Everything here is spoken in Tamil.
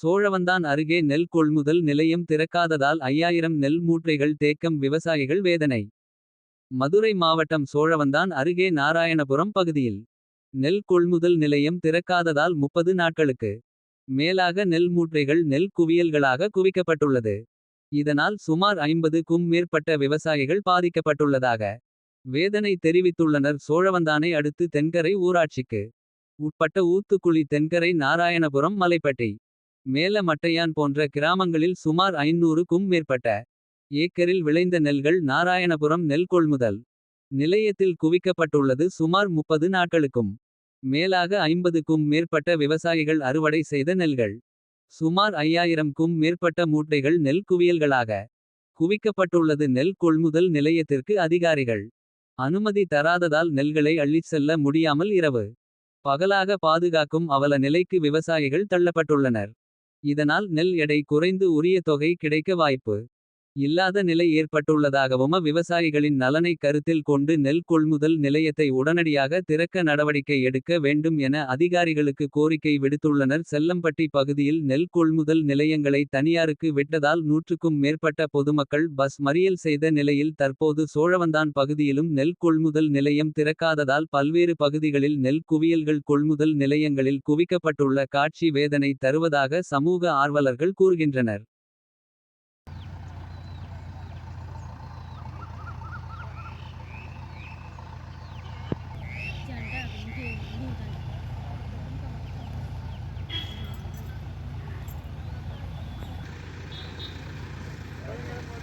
சோழவந்தான் அருகே நெல் கொள்முதல் நிலையம் திறக்காததால் ஐயாயிரம் நெல் மூட்டைகள் தேக்கம் விவசாயிகள் வேதனை. மதுரை மாவட்டம் சோழவந்தான் அருகே நாராயணபுரம் பகுதியில். நெல் கொள்முதல் நிலையம் திறக்காததால் முப்பது நாட்களுக்கு. மேலாக நெல் மூட்டைகள் நெல் குவியல்களாக குவிக்கப்பட்டுள்ளது. இதனால் சுமார் ஐம்பது க்கும் மேற்பட்ட விவசாயிகள் பாதிக்கப்பட்டுள்ளதாக. வேதனை தெரிவித்துள்ளனர் சோழவந்தானை அடுத்து தென்கரை ஊராட்சிக்கு. உட்பட்ட ஊத்துக்குழி தென்கரை நாராயணபுரம் மலைப்பட்டி. மேல மட்டையான் போன்ற கிராமங்களில் சுமார் ஐநூறுக்கும் மேற்பட்ட. ஏக்கரில் விளைந்த நெல்கள் நாராயணபுரம் நெல் கொள்முதல். நிலையத்தில் குவிக்கப்பட்டுள்ளது சுமார் முப்பது நாட்களுக்கும். மேலாக ஐம்பதுக்கும் மேற்பட்ட விவசாயிகள் அறுவடை செய்த நெல்கள். சுமார் ஐயாயிரம்க்கும் மேற்பட்ட மூட்டைகள் நெல் குவியல்களாக. குவிக்கப்பட்டுள்ளது நெல் கொள்முதல் நிலையத்திற்கு அதிகாரிகள். அனுமதி தராததால் நெல்களை அள்ளிச் செல்ல முடியாமல் இரவு. பகலாக பாதுகாக்கும் அவல நிலைக்கு விவசாயிகள் தள்ளப்பட்டுள்ளனர். இதனால் நெல் எடை குறைந்து உரிய தொகை கிடைக்க வாய்ப்பு. இல்லாத நிலை ஏற்பட்டுள்ளதாகவும் விவசாயிகளின் நலனை கருத்தில் கொண்டு நெல் கொள்முதல் நிலையத்தை உடனடியாக திறக்க நடவடிக்கை எடுக்க வேண்டும் என அதிகாரிகளுக்கு கோரிக்கை விடுத்துள்ளனர் செல்லம்பட்டி பகுதியில் நெல் கொள்முதல் நிலையங்களை தனியாருக்கு விட்டதால் நூற்றுக்கும் மேற்பட்ட பொதுமக்கள் பஸ் மறியல் செய்த நிலையில் தற்போது சோழவந்தான் பகுதியிலும் நெல் கொள்முதல் நிலையம் திறக்காததால் பல்வேறு பகுதிகளில் நெல் குவியல்கள் கொள்முதல் நிலையங்களில் குவிக்கப்பட்டுள்ள காட்சி வேதனை தருவதாக சமூக ஆர்வலர்கள் கூறுகின்றனர்.